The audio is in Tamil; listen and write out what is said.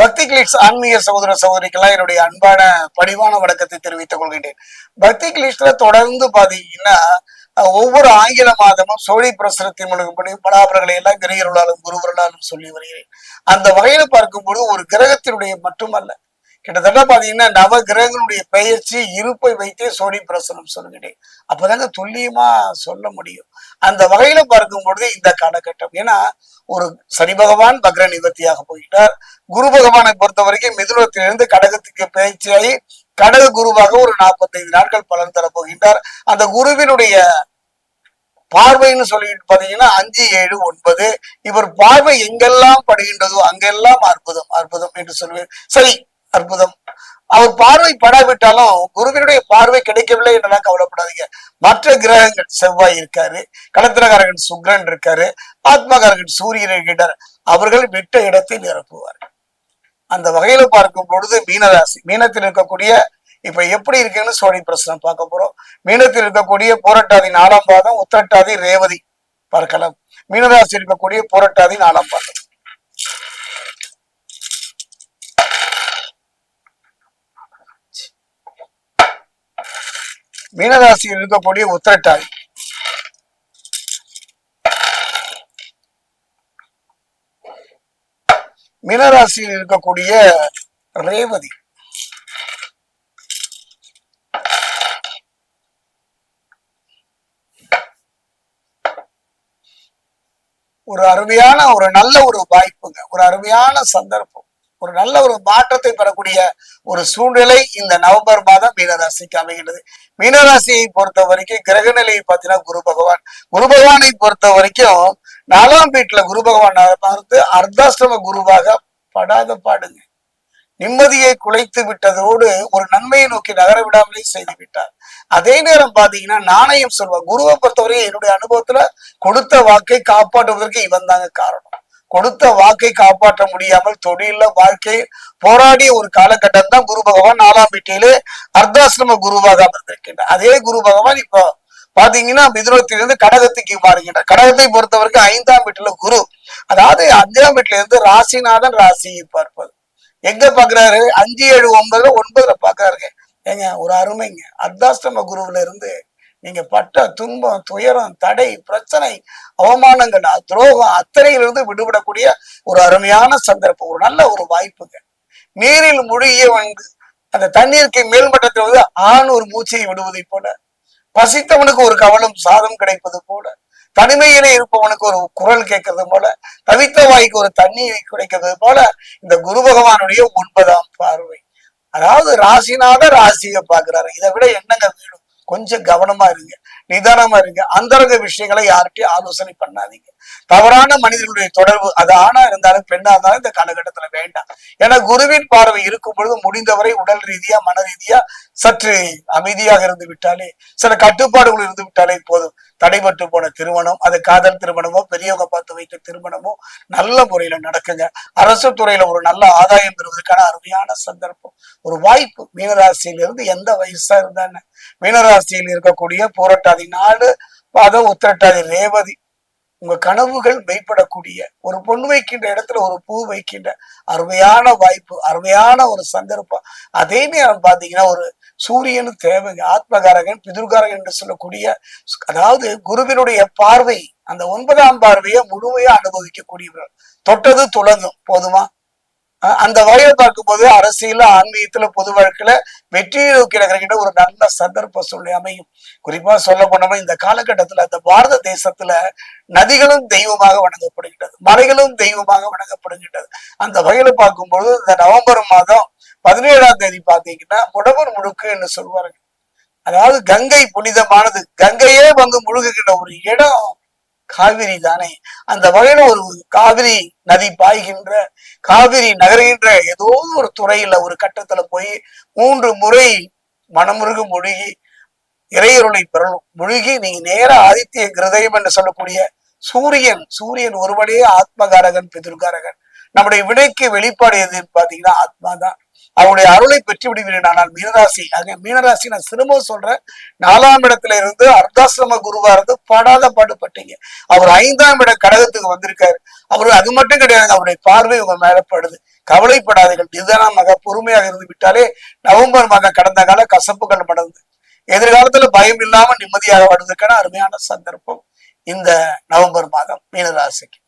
பக்தி கிளிக்ஸ் ஆன்மீக சகோதர சகோதரிக்கெல்லாம் என்னுடைய அன்பான பணிவான வணக்கத்தை தெரிவித்துக் கொள்கின்றேன். பக்தி கிளிக்ஸ்ல தொடர்ந்து பாத்தீங்கன்னா ஒவ்வொரு ஆங்கில மாதமும் சோழி பிரசுரத்தின் முழுக்கப்படி பலாபரங்களை எல்லாம் கிரகர்களாலும் குருவர்களாலும் சொல்லி வருகிறேன். அந்த வகையில பார்க்கும்போது ஒரு கிரகத்தினுடைய மட்டுமல்ல கிட்டத்தட்ட பாத்தீங்கன்னா நவ கிரகங்களுடைய பெயர்ச்சி இருப்பை வைத்தே சோடி பிரசனம் சொல்கிறேன் அப்பதாங்க துல்லியமா சொல்ல முடியும். அந்த வகையில பார்க்கும் பொழுது இந்த காலகட்டம். ஏன்னா ஒரு சனி பகவான் பக்ர நிவர்த்தியாக போயிட்டார். குரு பகவானை பொறுத்த வரைக்கும் மிதுனத்திலிருந்து கடகத்துக்கு பயிற்சியாகி கடக குருவாக ஒரு நாற்பத்தைந்து நாட்கள் பலன் தர போகின்றார். அந்த குருவினுடைய பார்வைன்னு சொல்லிட்டு பாத்தீங்கன்னா அஞ்சு ஏழு ஒன்பது. இவர் பார்வை எங்கெல்லாம் படுகின்றதோ அங்கெல்லாம் அற்புதம் அற்புதம் என்று சொல்வேன் சரி அற்புதம். அவர் பார்வை படாவிட்டாலும் குருவினுடைய பார்வை கிடைக்கவில்லை என்றெல்லாம் கவலைப்படாதீங்க. மற்ற கிரகங்கள் செவ்வாய் இருக்காரு கலத்திரகாரகன் சுக்ரன் இருக்காரு ஆத்மகாரகன் சூரியன் இருக்கின்றார். அவர்கள் விட்ட இடத்தை நிரப்புவார். அந்த வகையில பார்க்கும் பொழுது மீனராசி மீனத்தில் இருக்கக்கூடிய இப்ப எப்படி இருக்குன்னு சோழி பிரச்சனை பார்க்க போறோம். மீனத்தில் இருக்கக்கூடிய போராட்டாதி நாலாம் பாதம் உத்திரட்டாதி ரேவதி பார்க்கலாம். மீனராசி இருக்கக்கூடிய போராட்டாதி நாலாம் பாதம். மீனராசியில் இருக்கக்கூடிய உத்திரட்டாய் மீனராசியில் இருக்கக்கூடிய ரேவதி. ஒரு அருமையான ஒரு நல்ல ஒரு வாய்ப்புங்க. ஒரு அருமையான சந்தர்ப்பம். ஒரு நல்ல ஒரு மாற்றத்தை பெறக்கூடிய ஒரு சூழ்நிலை இந்த நவம்பர் மாதம் மீனராசிக்கு அமைகின்றது. மீனராசியை பொறுத்த வரைக்கும் கிரக நிலையை பார்த்தீங்கன்னா குரு பகவான். குரு பகவானை பொறுத்த வரைக்கும் நாலாம் வீட்டுல குரு பகவான் பார்த்து அர்த்தாஷ்டம குருவாக படாத பாடுங்க. நிம்மதியை குலைத்து விட்டதோடு ஒரு நன்மையை நோக்கி நகர விடாமலே செய்து விட்டார். அதே நேரம் பாத்தீங்கன்னா நாணயம் சொல்வார். குருவை பொறுத்தவரையும் என்னுடைய அனுபவத்துல கொடுத்த வாக்கை காப்பாற்றுவதற்கு இவன் தாங்க காரணம். கொடுத்த வாக்கை காப்பாற்ற முடியாமல் தொழில வாழ்க்கை போராடிய ஒரு காலகட்டம் தான் குரு பகவான் நாலாம் வீட்டிலே அர்த்தாசிரம குருவாக அமர்ந்திருக்கின்றார். அதே குரு பகவான் இப்போ பாத்தீங்கன்னா மிதுனத்திலிருந்து கடகத்துக்கு மாறுகின்ற கடகத்தை பொறுத்தவரைக்கும் ஐந்தாம் வீட்டுல குரு. அதாவது அஞ்சாம் வீட்டுல இருந்து ராசிநாதன் ராசியை பார்ப்பது. எங்க பாக்குறாரு? அஞ்சு ஏழு ஒன்பதுல ஒன்பதுல பாக்குறாருங்க. ஏங்க ஒரு அருமைங்க. அர்த்தாஷ்டம குருவுல இருந்து நீங்க பட்ட துன்பம் துயரம் தடை பிரச்சனை அவமானங்கள் துரோகம் அத்தனையிலிருந்து விடுபடக்கூடிய ஒரு அருமையான சந்தர்ப்பம் ஒரு நல்ல ஒரு வாய்ப்புங்க. நீரில் முழுகிய வந்து அந்த தண்ணீருக்கு மேல்மட்டத்தில் வந்து ஆண் ஒரு மூச்சையை விடுவதை போல பசித்தவனுக்கு ஒரு கவலம் சாதம் கிடைப்பது போல தனிமையிலே இருப்பவனுக்கு ஒரு குரல் கேட்கறது போல தவித்த வாய்க்கு ஒரு தண்ணீரை கிடைக்கிறது போல இந்த குரு பகவானுடைய ஒன்பதாம் பார்வை. அதாவது ராசினாத ராசியை பாக்குறாரு இதை விட என்னங்க வேணும்? கொஞ்சம் கவனமா இருங்க நிதானமா இருங்க. அந்தரங்க விஷயங்களை யார்கிட்டயும் ஆலோசனை பண்ணாதீங்க. தவறான மனிதர்களுடைய தொடர்பு அது ஆணா இருந்தாலும் பெண்ணா இருந்தாலும் இந்த காலகட்டத்துல வேண்டாம். ஏன்னா குருவின் பார்வை இருக்கும் பொழுது முடிந்தவரை உடல் ரீதியா மன ரீதியா சற்று அமைதியாக இருந்து விட்டாலே சில கட்டுப்பாடுகள் இருந்து விட்டாலே போதும். தடைபட்டு போன திருமணம் அது காதல் திருமணமோ பெரியவங்க பார்த்து வைத்த திருமணமோ நல்ல முறையில நடக்குங்க. அரசு துறையில ஒரு நல்ல ஆதாயம் பெறுவதற்கான அருமையான சந்தர்ப்பம். ஒரு வாய்ப்பு. மீனராசியிலிருந்து எந்த வயசா இருந்தாங்க மீனராசியில் இருக்கக்கூடிய போராட்டாதி நாடு பாதம் உத்திரட்டாதி ரேவதி உங்க கனவுகள் மெய்ப்படக்கூடிய ஒரு பொண்ணு வைக்கின்ற இடத்துல ஒரு பூ வைக்கின்ற அருமையான வாய்ப்பு அருமையான ஒரு சந்தர்ப்பம். அதே நேரம் பார்த்தீங்கன்னா ஒரு சூரியனு தேவைங்க ஆத்மகாரகன் பிதுர்காரகன் என்று சொல்லக்கூடிய அதாவது குருவினுடைய பார்வை அந்த ஒன்பதாம் பார்வையை முழுமையா அனுபவிக்கக்கூடியவர்கள். தொட்டது துளங்கும் போதுமா? அந்த வகையை பார்க்கும்போது அரசியல ஆன்மீகத்துல பொது வாழ்க்கையில வெற்றியை நோக்கி நகர்கின்ற ஒரு நல்ல சந்தர்ப்ப சூழ்நிலை அமையும். குறிப்பா சொல்ல போனோம்னா இந்த காலகட்டத்துல அந்த பாரத தேசத்துல நதிகளும் தெய்வமாக வணங்கப்படுகின்றது. மலைகளும் தெய்வமாக வணங்கப்படுகின்றது. அந்த வகையில பார்க்கும்போது இந்த நவம்பர் மாதம் பதினேழாம் தேதி பாத்தீங்கன்னா உடம்பு முழுக்கு என்று சொல்வாருங்க அதாவது கங்கை புனிதமானது. கங்கையே வந்து முழுகுகின்ற ஒரு இடம். காவிரி தானே? அந்த வகையில ஒரு காவிரி நதி பாய்கின்ற காவிரி நகர்கின்ற ஏதோ ஒரு துறையில ஒரு கட்டத்துல போய் மூன்று முறை மனமுருகு முழுகி இறையருளை பெறணும். முழுகி நீங்க நேர ஆதித்ய கிருதயம் என்று சொல்லக்கூடிய சூரியன் சூரியன் ஒருவனே ஆத்மகாரகன் பிதுர்காரகன். நம்முடைய வினைக்கு வெளிப்பாடு எதுன்னு பாத்தீங்கன்னா ஆத்மா தான் அவருடைய அருளை பெற்று விடுவீர்கள் ஆனால் மீனராசி ஆகிய மீனராசி நான் திரும்ப சொல்றேன். நாலாம் இடத்துல இருந்து அர்த்தாசிரம குருவா இருந்து படாத பாடுபட்டீங்க. அவர் ஐந்தாம் இட கடகத்துக்கு வந்திருக்காரு. அவரு அது மட்டும் கிடையாது அவருடைய பார்வை உங்க மேலப்படுது படுது. கவலைப்படாதீர்கள். நிதானமாக பொறுமையாக இருந்து விட்டாலே நவம்பர் மாதம் கடந்த கால கசப்புகள் மடந்து எதிர்காலத்துல பயம் இல்லாம நிம்மதியாக வாழ்வதற்கான அருமையான சந்தர்ப்பம் இந்த நவம்பர் மாதம் மீனராசிக்கு.